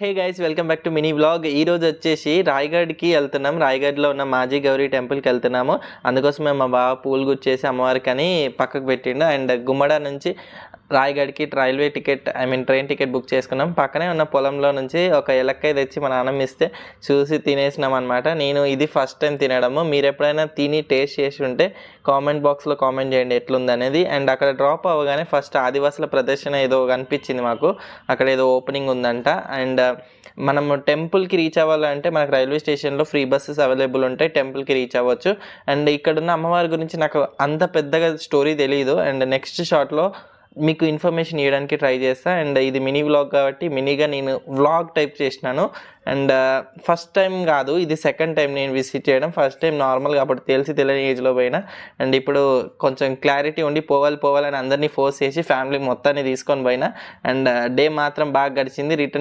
Hey guys welcome back to mini vlog. ఈ రోజు వచ్చేసి రాయగఢ్కి వెళ్తున్నాం. రాయగఢ్లో ఉన్న మాజీ గౌరీ టెంపుల్కి వెళ్తున్నాము. అందుకోసమే మా బావ పూలు గుచ్చేసి అమ్మవారికి అని పక్కకు పెట్టిండు. అండ్ గుమ్మడ నుంచి రాయగడ్కి railway ticket I mean train ticket book చేసుకున్నాం. పక్కనే ఉన్న పొలంలో నుంచి ఒక ఎలక్కాయ తెచ్చి మా నాన్నమ్మ ఇస్తే చూసి తినేసినాం అనమాట నేను ఇది ఫస్ట్ టైం తినడము. మీరు ఎప్పుడైనా తిని టేస్ట్ చేసి ఉంటే కామెంట్ బాక్స్లో కామెంట్ చేయండి ఎట్లుంది అనేది. అండ్ అక్కడ డ్రాప్ అవ్వగానే ఫస్ట్ ఆదివాసుల ప్రదర్శన ఏదో కనిపించింది మాకు. అక్కడ ఏదో ఓపెనింగ్ ఉందంట. అండ్ uh, మనము టెంపుల్కి రీచ్ అవ్వాలంటే మనకు రైల్వే స్టేషన్లో ఫ్రీ బస్సెస్ అవైలబుల్ ఉంటాయి. టెంపుల్కి రీచ్ అవ్వచ్చు. అండ్ ఇక్కడున్న అమ్మవారి గురించి నాకు అంత పెద్దగా స్టోరీ తెలియదు అండ్ నెక్స్ట్ షాట్లో మీకు ఇన్ఫర్మేషన్ ఇవ్వడానికి ట్రై చేస్తా. అండ్ ఇది మినీ వ్లాగ్ కాబట్టి మినీగా నేను వ్లాగ్ టైప్ చేసినాను. అండ్ ఫస్ట్ టైం కాదు ఇది సెకండ్ టైం నేను విజిట్ చేయడం. ఫస్ట్ టైం నార్మల్గా అప్పుడు తెలిసి తెలియని ఏజ్లో పోయినా. అండ్ ఇప్పుడు కొంచెం క్లారిటీ ఉండి పోవాలి పోవాలని అందరినీ ఫోర్స్ చేసి ఫ్యామిలీ మొత్తాన్ని తీసుకొని పోయినా. అండ్ డే uh, మాత్రం బాగా గడిచింది. రిటర్న్